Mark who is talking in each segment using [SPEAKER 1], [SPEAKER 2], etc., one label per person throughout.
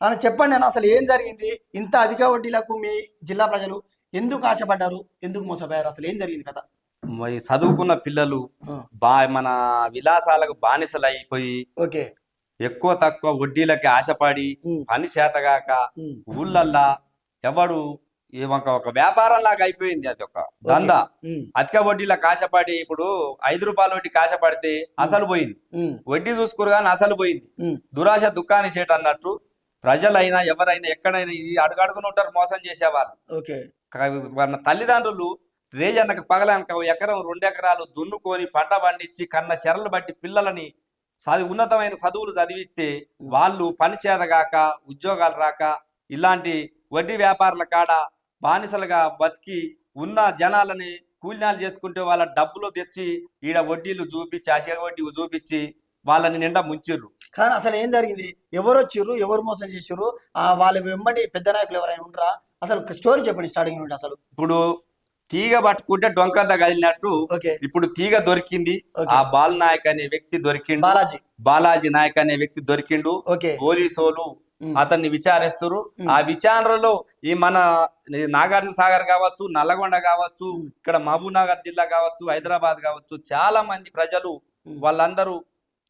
[SPEAKER 1] అని చెప్పండి అన్న అసలు ఏం జరిగింది? ఇంత అధిక వడ్డీలకు మీ జిల్లా ప్రజలు ఎందుకు ఆశపడ్డారు? ఎందుకు మోసపోయారు? అసలు ఏం జరిగింది కదా
[SPEAKER 2] చదువుకున్న పిల్లలు. బా మన విలాసాలకు బానిసలు అయిపోయి
[SPEAKER 1] ఓకే.
[SPEAKER 2] ఎక్కువ తక్కువ వడ్డీలకి ఆశపడి పని చేతగాక ఊళ్ళల్లా ఎవడు ఒక వ్యాపారం లాగా అయిపోయింది అది ఒక దందా. అధిక వడ్డీలకు ఆశపడి ఇప్పుడు ఐదు రూపాయల వడ్డీకి ఆశపడితే అసలు పోయింది. వడ్డీ చూసుకోరు కానీ అసలు పోయింది. దురాశ దుఃఖాన్ని చేట అన్నట్టు ప్రజలైనా ఎవరైనా ఎక్కడైనా ఈ అడుగడుగున ఉంటారు మోసం చేసేవాళ్ళు.
[SPEAKER 1] ఓకే.
[SPEAKER 2] మన తల్లిదండ్రులు రేజన్నకు పగలనక ఎకరం రెండు ఎకరాలు దున్నుకొని పంట పండించి కన్న శరలు బట్టి పిల్లలని చదువు ఉన్నతమైన చదువులు చదివిస్తే వాళ్ళు పని చేతగాక ఉద్యోగాలు రాక ఇలాంటి వడ్డీ వ్యాపారుల కాడ బానిసలుగా బతికి ఉన్న జనాలని కూలినాలు చేసుకుంటే వాళ్ళ డబ్బులు తెచ్చి ఈడ వడ్డీలు చూపించి అసే వడ్డీ చూపించి వాళ్ళని నిండా ముంచిర్రు.
[SPEAKER 1] కానీ అసలు ఏం జరిగింది? ఎవరు వచ్చిర్రు? ఎవరు మోసం చేసిర్రు? ఆ వాళ్ళ వెంబడి పెద్ద నాయకులు ఎవరైనా ఉండరా? అసలు స్టోరీ చెప్పండి స్టార్టింగ్ నుండి అసలు.
[SPEAKER 2] ఇప్పుడు తీగ పట్టుకుంటే డొంకంత కదిలినట్టు
[SPEAKER 1] ఓకే.
[SPEAKER 2] ఇప్పుడు తీగ దొరికింది. ఆ బాల్ నాయక్ అనే వ్యక్తి దొరికిండు.
[SPEAKER 1] బాలాజీ.
[SPEAKER 2] బాలాజీ నాయక్ అనే వ్యక్తి దొరికిండు. పోలీసోలు అతన్ని విచారిస్తారు. ఆ విచారణలో ఈ మన నాగార్జున సాగర్ కావచ్చు నల్లగొండ కావచ్చు. ఇక్కడ మహబూబ్ నగర్ జిల్లా కావచ్చు హైదరాబాద్ కావచ్చు చాలా మంది ప్రజలు. వాళ్ళందరూ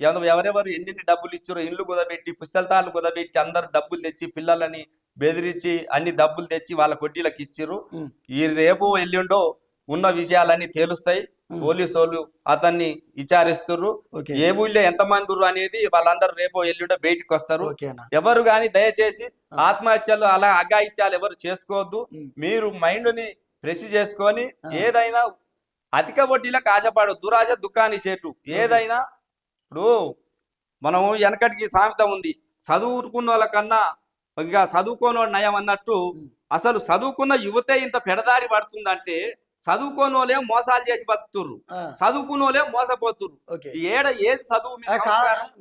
[SPEAKER 2] ఎవరెవరు ఎన్ని డబ్బులు ఇచ్చారో ఇల్లు కుదబెట్టి పుస్తకాలు కుదబెట్టి అందరు డబ్బులు తెచ్చి పిల్లలని బెదిరించి అన్ని డబ్బులు తెచ్చి వాళ్ళ కొడ్డీలకు ఇచ్చిర్రు. ఈ రేపు ఎల్లుండో ఉన్న విషయాలన్నీ తేలుస్తాయి. పోలీసు వాళ్ళు అతన్ని విచారిస్తుర్రు. ఏ ఊళ్ళో ఎంతమంది ఉర్రు అనేది వాళ్ళందరూ రేపో ఎల్లుండో బయటికి వస్తారు. ఎవరు గాని దయచేసి ఆత్మహత్యలు అలా అఘాయిత్యాలు ఎవరు చేసుకోవద్దు. మీరు మైండ్ని ఫ్రెష్ చేసుకొని. ఏదైనా అధిక వడ్డీలకు ఆశపడు దురాశ దుఃఖాన్ని చేటు. ఏదైనా ఇప్పుడు మనం వెనకటికి సామెత ఉంది. చదువుకున్న వాళ్ళకన్నా ఇంకా చదువుకోని నయం అన్నట్టు. అసలు చదువుకున్న యువతే ఇంత పెడదారి పడుతుందంటే చదువుకోని వాళ్ళే మోసాలు చేసి బతుకుతుర్రు. చదువుకున్న వాళ్ళే మోసపోతుర్రు. ఏడ ఏది చదువు